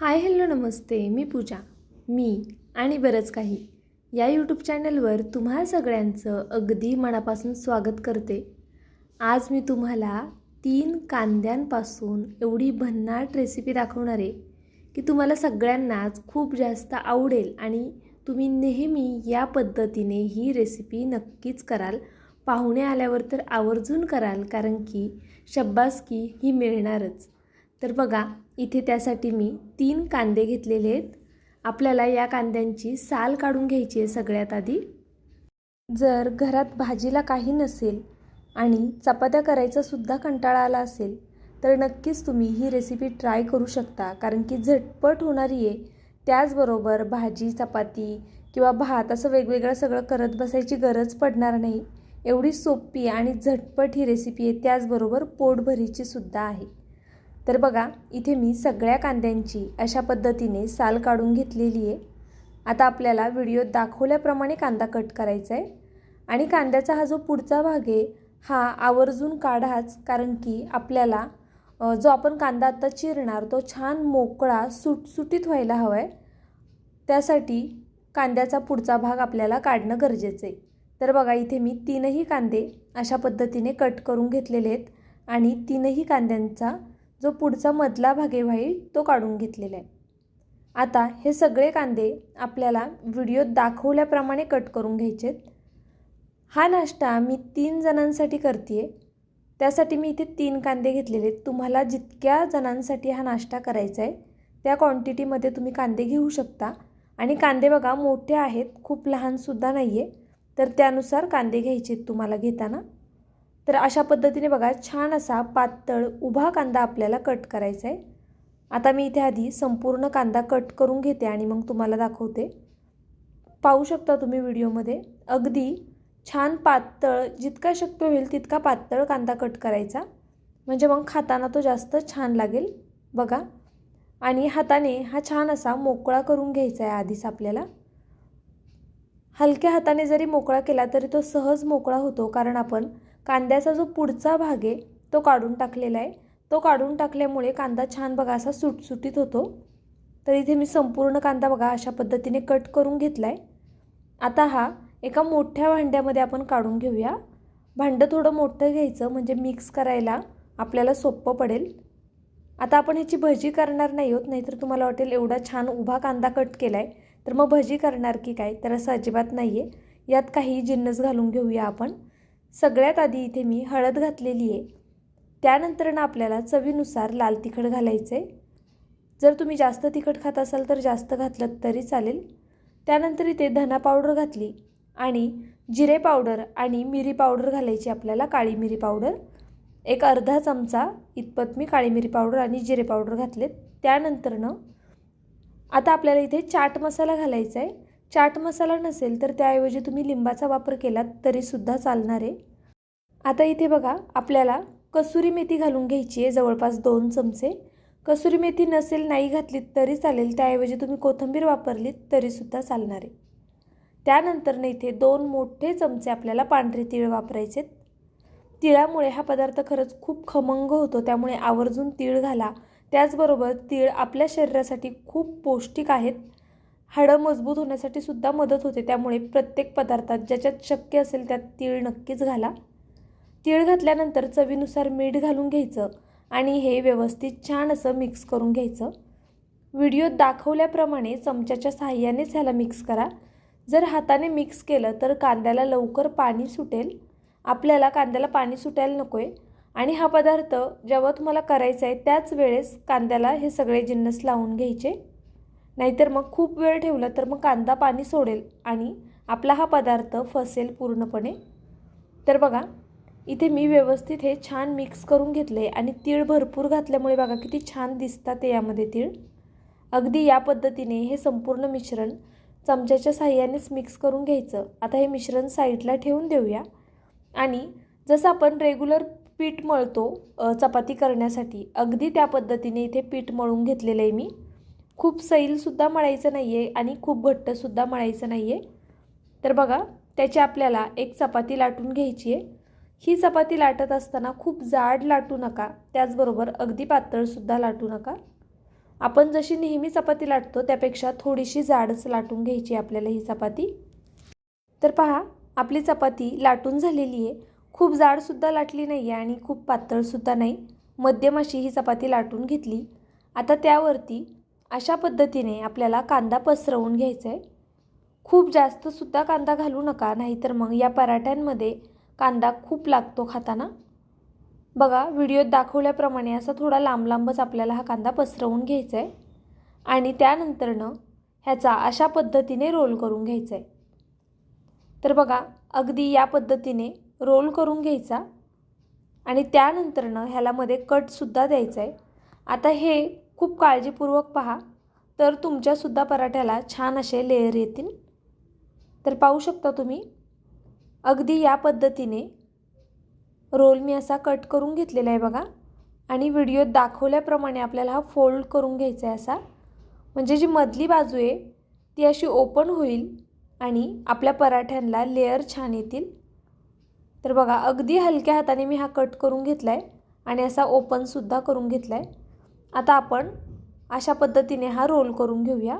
Hi hello नमस्ते मी पूजा मी आणि बरंच काही. या यूट्यूब चॅनलवर तुम्हा सगळ्यांचं अगदी मनापासून स्वागत करते. आज मी तुम्हाला तीन कांद्यांपासून एवढी भन्नाट रेसिपी दाखवणार आहे की तुम्हाला सगळ्यांनाच खूप जास्त आवडेल आणि तुम्ही नेहमी या पद्धतीने ही रेसिपी नक्कीच कराल. पाहुणे आल्यावर तर आवर्जून कराल कारण की शब्बासकी ही मिळणारच. तर बघा इथे त्यासाठी मी तीन कांदे घेतलेले आहेत. आपल्याला या कांद्यांची साल काढून घ्यायची आहे सगळ्यात आधी. जर घरात भाजीला काही नसेल आणि चपात्या करायचासुद्धा कंटाळा आला असेल तर नक्कीच तुम्ही ही रेसिपी ट्राय करू शकता. कारण की झटपट होणारी आहे. त्याचबरोबर भाजी चपाती किंवा भात असं वेगवेगळं सगळं करत बसायची गरज पडणार नाही. एवढी सोपी आणि झटपट ही रेसिपी आहे. त्याचबरोबर पोटभरीची सुद्धा आहे. तर बघा इथे मी सगळ्या कांद्यांची अशा पद्धतीने साल काढून घेतलेली आहे. आता आपल्याला व्हिडिओत दाखवल्याप्रमाणे कांदा कट करायचा आहे. आणि कांद्याचा हा जो पुढचा भाग आहे हा आवर्जून काढाच कारण की आपल्याला जो आपण कांदा आत्ता चिरणार तो छान मोकळा सुटसुटीत व्हायला हवा आहे त्यासाठी कांद्याचा पुढचा भाग आपल्याला काढणं गरजेचं आहे. तर बघा इथे मी तीनही कांदे अशा पद्धतीने कट करून घेतलेले आहेत. आणि तीनही कांद्यांचा जो पुढचा मधला भाग आहे व्हाईट तो काढून घेतलेला आहे. आता हे सगळे कांदे आपल्याला व्हिडिओत दाखवल्याप्रमाणे कट करून घ्यायचे आहेत हा नाश्ता मी तीन जणांसाठी करते आहे त्यासाठी मी इथे तीन कांदे घेतलेले आहेत. तुम्हाला जितक्या जणांसाठी हा नाश्ता करायचा आहे त्या क्वांटिटीमध्ये तुम्ही कांदे घेऊ शकता. आणि कांदे बघा मोठे आहेत खूप लहानसुद्धा नाही आहे तर त्यानुसार कांदे घ्यायचे आहेत तुम्हाला घेताना. तर अशा पद्धतीने बघा छान असा पातळ उभा कांदा आपल्याला कट करायचा आहे आता मी इथे आधी संपूर्ण कांदा कट करून घेते आणि मग तुम्हाला दाखवते. पाहू शकता तुम्ही व्हिडिओमध्ये अगदी छान पातळ जितका शक्य होईल तितका पातळ कांदा कट करायचा. म्हणजे मग खाताना तो जास्त छान लागेल बघा. आणि हाताने हा छान असा मोकळा करून घ्यायचा आहे आधीच आपल्याला. हलक्या हाताने जरी मोकळा केला तरी तो सहज मोकळा होतो कारण आपण कांद्याचा जो पुढचा भाग आहे तो काढून टाकलेला आहे. तो काढून टाकल्यामुळे कांदा छान बघा असा सुटसुटीत होतो. तर इथे मी संपूर्ण कांदा बघा अशा पद्धतीने कट करून घेतला आहे आता हा एका मोठ्या भांड्यामध्ये आपण काढून घेऊया. भांडं थोडं मोठं घ्यायचं म्हणजे मिक्स करायला आपल्याला सोपं पडेल. आता आपण ह्याची भजी करणार नाही होत नाहीतर तुम्हाला वाटेल एवढा छान उभा कांदा कट केला आहे तर मग भजी करणार की काय? तर असं अजिबात नाही आहे यात काही जिन्नस घालून घेऊया आपण. सगळ्यात आधी इथे मी हळद घातलेली आहे. त्यानंतर ना आपल्याला चवीनुसार लाल तिखट घालायचं आहे जर तुम्ही जास्त तिखट खात असाल तर जास्त घातलं तरी चालेल. त्यानंतर इथे धना पावडर घातली आणि जिरे पावडर आणि मिरी पावडर घालायची आपल्याला काळी मिरी पावडर. एक अर्धा चमचा इतपत मी काळी मिरी पावडर आणि जिरे पावडर घातलेत. त्यानंतरनं आता आपल्याला इथे चाट मसाला घालायचा आहे चाट मसाला नसेल तर त्याऐवजी तुम्ही लिंबाचा वापर केलात तरीसुद्धा चालणार आहे. आता इथे बघा आपल्याला कसुरी मेथी घालून घ्यायची आहे जवळपास दोन चमचे. कसुरी मेथी नसेल नाही घातलीत तरी चालेल त्याऐवजी तुम्ही कोथिंबीर वापरलीत तरीसुद्धा चालणार आहे. त्यानंतरनं इथे दोन मोठे चमचे आपल्याला पांढरे तीळ वापरायचे तिळामुळे हा पदार्थ खरंच खूप खमंग होतो त्यामुळे आवर्जून तीळ घाला. त्याचबरोबर तीळ आपल्या शरीरासाठी खूप पौष्टिक आहेत. हाडं मजबूत होण्यासाठी सुद्धा मदत होते. त्यामुळे प्रत्येक पदार्थात ज्याच्यात शक्य असेल त्यात तीळ नक्कीच घाला. तीळ घातल्यानंतर चवीनुसार मीठ घालून घ्यायचं आणि हे व्यवस्थित छान असं मिक्स करून घ्यायचं. व्हिडिओत दाखवल्याप्रमाणे चमच्याच्या साहाय्यानेच ह्याला मिक्स करा. जर हाताने मिक्स केलं तर कांद्याला लवकर पाणी सुटेल. आपल्याला कांद्याला पाणी सुटायला नको आहे आणि हा पदार्थ जेव्हा तुम्हाला करायचा आहे त्याच वेळेस कांद्याला हे सगळे जिन्नस लावून घ्यायचे. नाहीतर मग खूप वेळ ठेवला तर मग कांदा पाणी सोडेल आणि आपला हा पदार्थ फसेल पूर्णपणे. तर बघा इथे मी व्यवस्थित हे छान मिक्स करून घेतले आणि तीळ भरपूर घातल्यामुळे बघा किती छान दिसतात ते यामध्ये तीळ. अगदी या पद्धतीने हे संपूर्ण मिश्रण चमच्याच्या साह्यानेच मिक्स करून घ्यायचं. आता हे मिश्रण साईडला ठेवून देऊया. आणि जसं आपण रेग्युलर पीठ मळतो चपाती करण्यासाठी अगदी त्या पद्धतीने इथे पीठ मळून घेतलेलं आहे मी. खूप सैलसुद्धा मळायचं नाही आहे आणि खूप घट्टसुद्धा मळायचं नाही आहे तर बघा त्याची आपल्याला एक चपाती लाटून घ्यायची आहे ही चपाती लाटत असताना खूप जाड लाटू नका. त्याचबरोबर अगदी पातळसुद्धा लाटू नका. आपण जशी नेहमी चपाती लाटतो त्यापेक्षा थोडीशी जाडच लाटून घ्यायची आपल्याला ही चपाती. तर पहा आपली चपाती लाटून झालेली आहे खूप जाडसुद्धा लाटली नाही आहे आणि खूप पातळसुद्धा नाही. मध्यम अशी ही चपाती लाटून घेतली. आता त्यावरती अशा पद्धतीने आपल्याला कांदा पसरवून घ्यायचा आहे खूप जास्तसुद्धा कांदा घालू नका नाहीतर मग या पराठ्यांमध्ये कांदा खूप लागतो खाताना. बघा व्हिडिओत दाखवल्याप्रमाणे असा थोडा लांब लांबच आपल्याला हा कांदा पसरवून घ्यायचा आहे आणि त्यानंतरनं ह्याचा अशा पद्धतीने रोल करून घ्यायचा आहे तर बघा अगदी या पद्धतीने रोल करून घ्यायचा. आणि त्यानंतरनं ह्याला मध्ये कटसुद्धा द्यायचा आहे आता हे खूप काळजीपूर्वक पहा. तर तुमच्यासुद्धा पराठ्याला छान असे लेअर येतील. तर पाहू शकता तुम्ही अगदी या पद्धतीने रोल मी असा कट करून घेतलेला आहे बघा. आणि व्हिडिओत दाखवल्याप्रमाणे आपल्याला हा फोल्ड करून घ्यायचा आहे असा. म्हणजे जी मधली बाजू आहे ती अशी ओपन होईल आणि आपल्या पराठ्यांना लेअर छान येतील. तर बघा अगदी हलक्या हाताने मी हा कट करून घेतला आहे आणि असा ओपनसुद्धा करून घेतला आहे आता आपण अशा पद्धतीने हा रोल करून घेऊया.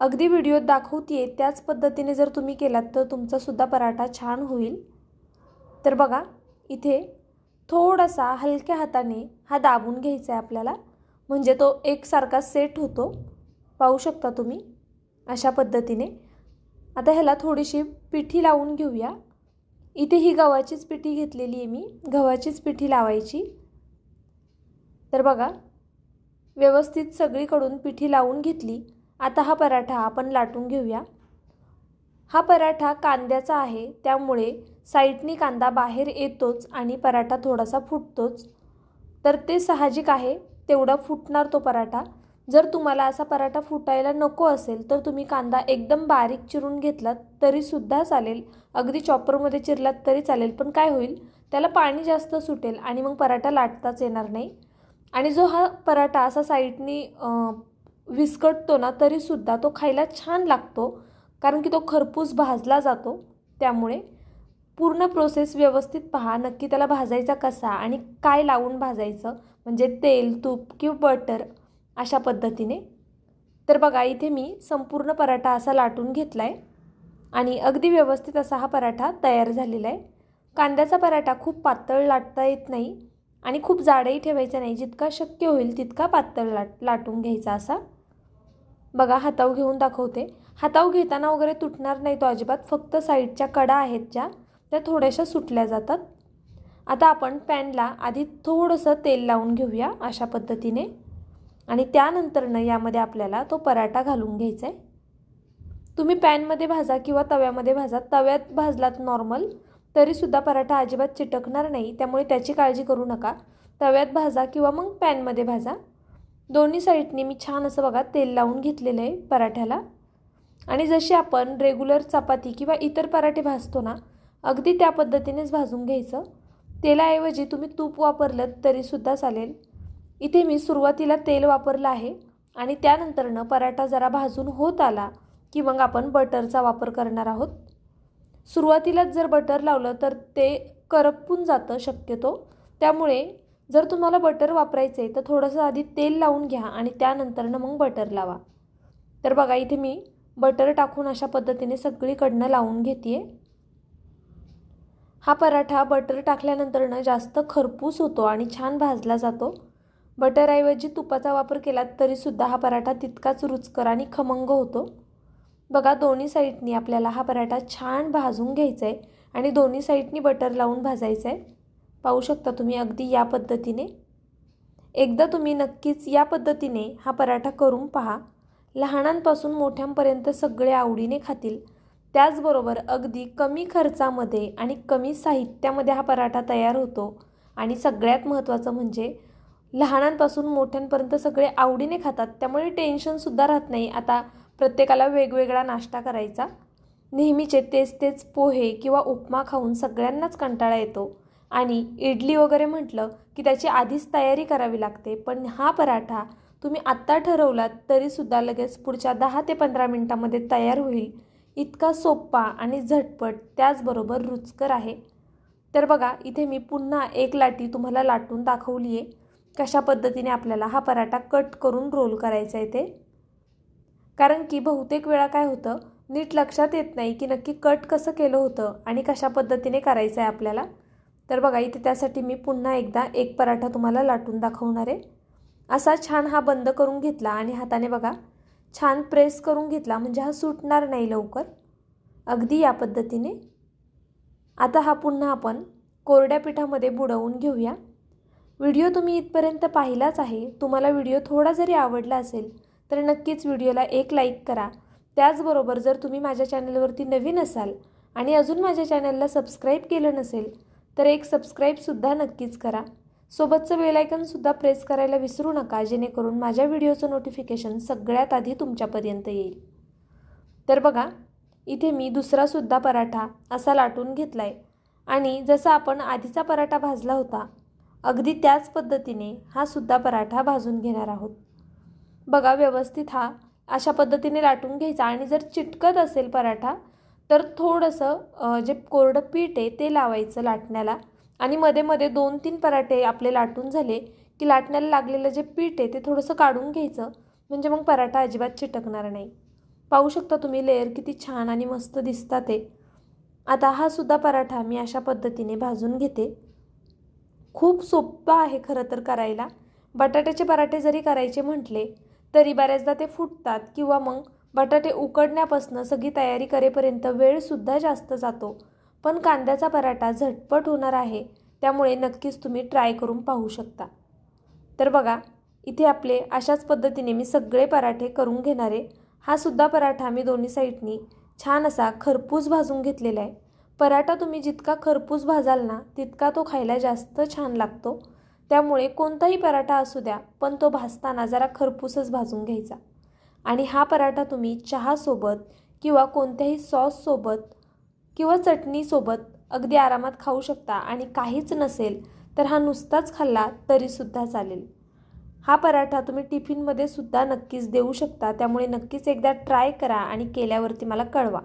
अगदी व्हिडिओत दाखवते त्याच पद्धतीने जर तुम्ही केलात तर तुमचासुद्धा पराठा छान होईल. तर बघा इथे थोडासा हलक्या हाताने हा दाबून घ्यायचा आहे आपल्याला. म्हणजे तो एकसारखा सेट होतो. पाहू शकता तुम्ही? अशा पद्धतीने. आता ह्याला थोडीशी पिठी लावून घेऊया. इथे ही गव्हाचीच पिठी घेतलेली आहे मी. गव्हाचीच पिठी लावायची. तर बघा व्यवस्थित सगळीकडून पिठी लावून घेतली. आता हा पराठा आपण लाटून घेऊया. हा पराठा कांद्याचा आहे त्यामुळे साईडनी कांदा बाहेर येतोच आणि पराठा थोडासा फुटतोच. तर ते साहजिक आहे तेवढा फुटणार तो पराठा. जर तुम्हाला असा पराठा फुटायला नको असेल तर तुम्ही कांदा एकदम बारीक चिरून घेतलात तरीसुद्धा चालेल. अगदी चॉपरमध्ये चिरलात तरी चालेल पण काय होईल? त्याला पाणी जास्त सुटेल आणि मग पराठा लाटताच येणार नाही. आणि जो हा पराठा असा साईडनी विस्कटतो ना तरीसुद्धा तो खायला छान लागतो. कारण की तो खरपूस भाजला जातो. त्यामुळे पूर्ण प्रोसेस व्यवस्थित पहा. नक्की त्याला भाजायचा कसा आणि काय लावून भाजायचं. म्हणजे तेल तूप किंवा बटर अशा पद्धतीने. तर बघा इथे मी संपूर्ण पराठा असा लाटून घेतला आहे आणि अगदी व्यवस्थित असा हा पराठा तयार झालेला आहे. कांद्याचा पराठा खूप पातळ लाटता येत नाही. आणि खूप जाडही ठेवायचं नाही. जितका शक्य होईल तितका पातळ लाट लाटून घ्यायचा असा. बघा हाताव घेऊन दाखवते. हाताव घेताना वगैरे तुटणार नाही तो अजिबात. फक्त साईडच्या कडा आहेत ज्या त्या थोड्याशा सुटल्या जातात. आता आपण पॅनला आधी थोडंसं तेल लावून घेऊया अशा पद्धतीने. आणि त्यानंतरनं यामध्ये आपल्याला तो पराठा घालून घ्यायचा आहे तुम्ही पॅनमध्ये भाजा किंवा तव्यामध्ये भाजा. तव्यात भाजलात नॉर्मल. तरीसुद्धा पराठा अजिबात चिटकणार नाही त्यामुळे त्याची काळजी करू नका. तव्यात भाजा किंवा मग पॅनमध्ये भाजा. दोन्ही साईडनी मी छान असं बघा तेल लावून घेतलेलं आहे पराठ्याला. आणि जशी आपण रेग्युलर चपाती किंवा इतर पराठे भाजतो ना अगदी त्या पद्धतीनेच भाजून घ्यायचं. तेलाऐवजी तुम्ही तूप वापरलं तरीसुद्धा चालेल. इथे मी सुरुवातीला तेल वापरलं आहे आणि त्यानंतरनं पराठा जरा भाजून होत आला की मग आपण बटरचा वापर करणार आहोत. सुरुवातीलाच जर बटर लावलं तर ते करपून जातं शक्यतो. त्यामुळे जर तुम्हाला बटर वापरायचं आहे तर थोडंसं आधी तेल लावून घ्या आणि त्यानंतरनं मग बटर लावा. तर बघा इथे मी बटर टाकून अशा पद्धतीने सगळीकडनं लावून घेते हा पराठा बटर टाकल्यानंतरनं जास्त खरपूस होतो आणि छान भाजला जातो. बटरऐवजी तुपाचा वापर केला तरीसुद्धा हा पराठा तितकाच रुचकर आणि खमंग होतो. बघा दोन्ही साईडनी आपल्याला हा पराठा छान भाजून घ्यायचा आहे आणि दोन्ही साईडनी बटर लावून भाजायचं आहे पाहू शकता तुम्ही अगदी या पद्धतीने. एकदा तुम्ही नक्कीच या पद्धतीने हा पराठा करून पहा. लहानांपासून मोठ्यांपर्यंत सगळे आवडीने खातील. त्याचबरोबर अगदी कमी खर्चामध्ये आणि कमी साहित्यामध्ये हा पराठा तयार होतो. आणि सगळ्यात महत्त्वाचं म्हणजे लहानांपासून मोठ्यांपर्यंत सगळे आवडीने खातात. त्यामुळे टेन्शनसुद्धा राहत नाही. आता प्रत्येकाला वेगवेगळा नाश्ता करायचा. नेहमीचे तेच तेच पोहे किंवा उपमा खाऊन सगळ्यांनाच कंटाळा येतो. आणि इडली वगैरे म्हटलं की त्याची आधीच तयारी करावी लागते. पण हा पराठा तुम्ही आत्ता ठरवलात तरीसुद्धा लगेच पुढच्या दहा ते पंधरा मिनटामध्ये तयार होईल. इतका सोप्पा आणि झटपट त्याचबरोबर रुचकर आहे. तर बघा इथे मी पुन्हा एक लाटी तुम्हाला लाटून दाखवली आहे कशा पद्धतीने आपल्याला हा पराठा कट करून रोल करायचा आहे ते. कारण की बहुतेक वेळा काय होतं नीट लक्षात येत नाही की नक्की कट कसं केलं होतं आणि कशा पद्धतीने करायचं आहे आपल्याला. तर बघा इथे त्यासाठी मी पुन्हा एकदा एक पराठा तुम्हाला लाटून दाखवणार आहे. असा छान हा बंद करून घेतला आणि हाताने बघा छान प्रेस करून घेतला म्हणजे हा सुटणार नाही लवकर. अगदी या पद्धतीने. आता हा पुन्हा आपण कोरड्या पिठामध्ये बुडवून घेऊया. व्हिडिओ तुम्ही इथपर्यंत पाहिलाच आहे. तुम्हाला व्हिडिओ थोडा जरी आवडला असेल तर नक्कीच व्हिडिओला एक लाईक करा. त्याचबरोबर जर तुम्ही माझ्या चॅनलवरती नवीन असाल आणि अजून माझ्या चॅनलला सबस्क्राईब केलं नसेल तर एक सबस्क्राईबसुद्धा नक्कीच करा. सोबतचं बेलायकनसुद्धा प्रेस करायला विसरू नका जेणेकरून माझ्या व्हिडिओचं नोटिफिकेशन सगळ्यात आधी तुमच्यापर्यंत येईल. तर बघा इथे मी दुसरासुद्धा पराठा असा लाटून घेतला आहे आणि जसा आपण आधीचा पराठा भाजला होता अगदी त्याच पद्धतीने हा सुद्धा पराठा भाजून घेणार आहोत. बघा व्यवस्थित हा. अशा पद्धतीने लाटून घ्यायचा आणि जर चिटकत असेल पराठा तर थोडंसं जे कोरडं पीठ आहे ते लावायचं लाटण्याला. आणि मध्ये मध्ये दोन तीन पराठे आपले लाटून झाले की लाटण्याला लागलेलं जे पीठ आहे ते थोडंसं काढून घ्यायचं. म्हणजे मग पराठा अजिबात चिटकणार नाही. पाहू शकता तुम्ही लेअर किती छान आणि मस्त दिसतात ते. आता हा सुद्धा पराठा मी अशा पद्धतीने भाजून घेते. खूप सोपं आहे खरं तर करायला. बटाट्याचे पराठे जरी करायचे म्हटले तरी बऱ्याचदा ते फुटतात किंवा मग बटाटे उकडण्यापासून सगळी तयारी करेपर्यंत वेळसुद्धा जास्त जातो. पण कांद्याचा पराठा झटपट होणार आहे त्यामुळे नक्कीच तुम्ही ट्राय करून पाहू शकता. तर बघा इथे आपले अशाच पद्धतीने मी सगळे पराठे करून घेणारे हा सुद्धा पराठा मी दोन्ही साईडनी छान असा खरपूस भाजून घेतलेला आहे. पराठा तुम्ही जितका खरपूस भाजाल ना तितका तो खायला जास्त छान लागतो. त्यामुळे कोणताही पराठा असू द्या पण तो भाजताना जरा खरपूसच भाजून घ्यायचा. आणि हा पराठा तुम्ही चहासोबत किंवा कोणत्याही सॉससोबत किंवा चटणीसोबत अगदी आरामात खाऊ शकता आणि काहीच नसेल तर हा नुसताच खाल्ला तरीसुद्धा चालेल. हा पराठा तुम्ही टिफिनमध्ये सुद्धा नक्कीच देऊ शकता त्यामुळे नक्कीच एकदा ट्राय करा आणि केल्यावरती मला कळवा.